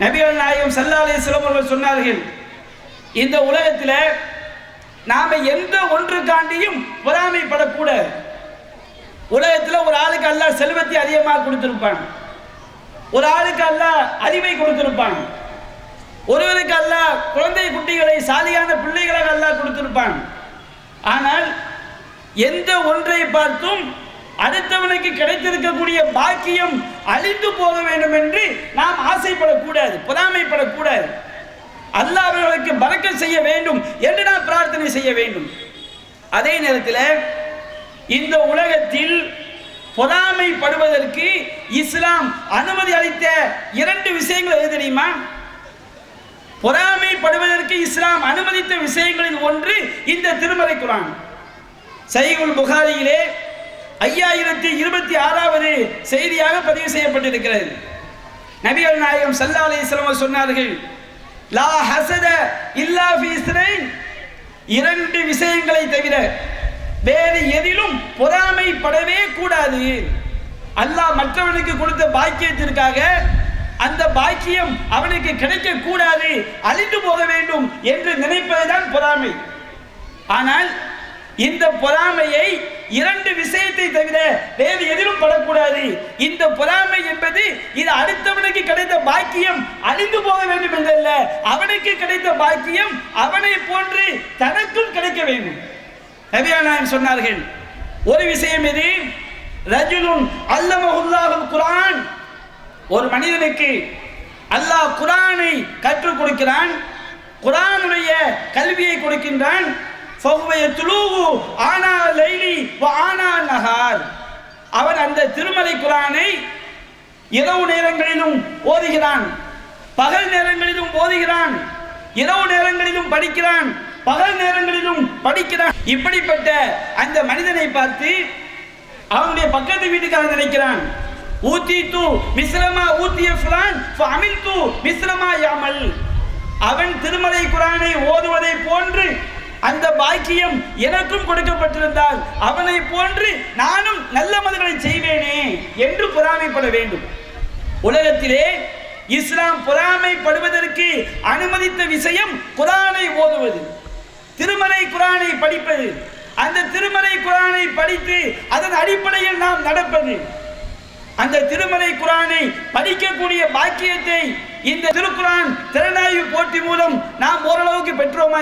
நபிகள் நாயகம் சல்லாலே சிலமர்கள் சொன்னார்கள் இந்த உலகத்தில் நாம எந்த ஒன்றுக்காண்டியும் பொறாமைப்படக்கூடாது உலகத்தில் ஒரு ஆளுக்கு அல்லா செல்வத்தை அதிகமாக கொடுத்திருப்பான். ஒரு ஆளுக்கு அல்ல அறிவை கொடுத்திருப்பான். ஒருவருக்கு அல்ல குழந்தை குட்டிகளை சாலியான பிள்ளைகளாக அல்ல கொடுத்திருப்பான். ஆனால் எந்த ஒன்றை பார்த்தும் அடுத்தவனுக்கு கிடைத்திருக்கக்கூடிய பாக்கியம் அழிந்து போக வேண்டும் என்று நாம் ஆசைப்படக்கூடாது பொறாமைப்படக்கூடாது. அல்லாதவர்களுக்கு பறக்க செய்ய வேண்டும் என்று நாம் பிரார்த்தனை செய்ய வேண்டும். அதே நேரத்தில் இந்த உலகத்தில் பொறாமைப்படுவதற்கு இஸ்லாம் அனுமதி அளித்த இரண்டு விஷயங்கள் எது தெரியுமா? பொறாமைப்படுவதற்கு இஸ்லாம் அனுமதித்த விஷயங்களில் ஒன்று இந்த திருமறை குரான். சைகுல் புகாரியிலே ஐயாயிரத்தி இருபத்தி ஆறாவது செய்தியாக பதிவு செய்யப்பட்டிருக்கிறது. நபிகள் நாயகம் சல்லா அலிஸ்லாம் சொன்னார்கள் லா ஹசத இல்லா இரண்டு விஷயங்களை தவிர வேறு எதிலும் பொறாமைப்படவே கூடாது. அல்லாஹ் மற்றவனுக்கு கொடுத்த பாக்கியத்திற்காக அந்த பாக்கியம் அவனுக்கு கிடைக்க கூடாது அழிந்து போக வேண்டும் என்று நினைப்பதுதான் பொறாமை. ஆனால் இந்த பொறாமையை இரண்டு விஷயத்தை தவிர வேறு எதிலும் படக்கூடாது. இந்த பொறாமை என்பது இது அடுத்தவனுக்கு கிடைத்த பாக்கியம் அழிந்து போக வேண்டும் என்றல்ல. அவனுக்கு கிடைத்த பாக்கியம் அவனை போன்று தனக்கும் கிடைக்க வேண்டும். நபியானாயன் சொன்னார்கள் ஒரு விஷயம் எது ரஜுலுன் அல்லமஹுல்லாஹுல் குரான் ஒரு மனிதனுக்கு அல்லாஹ் குரானை கற்றுக் கொடுக்கிறான் குரானுடைய கல்வியை கொடுக்கின்றான் ஆனா லைலி ஆனா நஹார் அவன் அந்த திருமலை குரானை இரவு நேரங்களிலும் ஓதுகிறான். பகல் நேரங்களிலும் ஓதுகிறான். இரவு நேரங்களிலும் படிக்கிறான். பகல் நேரங்களிலும் படிக்கிறான். இப்படிப்பட்ட அந்த மனிதனை பார்த்து அவனுடைய பக்கத்து வீட்டுக்காரன் நினைக்கிறான். ஊத்தி தூ மிஸ்ரமா ஊத்திய ஃபுலான் அமில் தூ மிஸ்ரமா யாமல். அவன் திருமலை குரானை ஓதுவதை போன்று அந்த பாக்கியம் எனக்கும் கொடுக்கப்பட்டிருந்தால் அவனை போன்று நானும் நல்ல மதுகளை செய்வேனே என்று பொறாமைப்பட வேண்டும். உலகத்திலே இஸ்லாம் பொறாமைப்படுவதற்கு அனுமதித்த விஷயம் குரானை ஓதுவது. திருமலை குரானை படிப்பது. அந்த திருமலை குரானை படித்து அதன் அடிப்படையில் நாம் நடப்பது. அந்த திருமலை குரானை படிக்கக்கூடிய பாக்கியத்தை இந்த திருக்குரான் திறனாய்வு போட்டி மூலம் நாம் ஓரளவுக்கு பெற்றோமா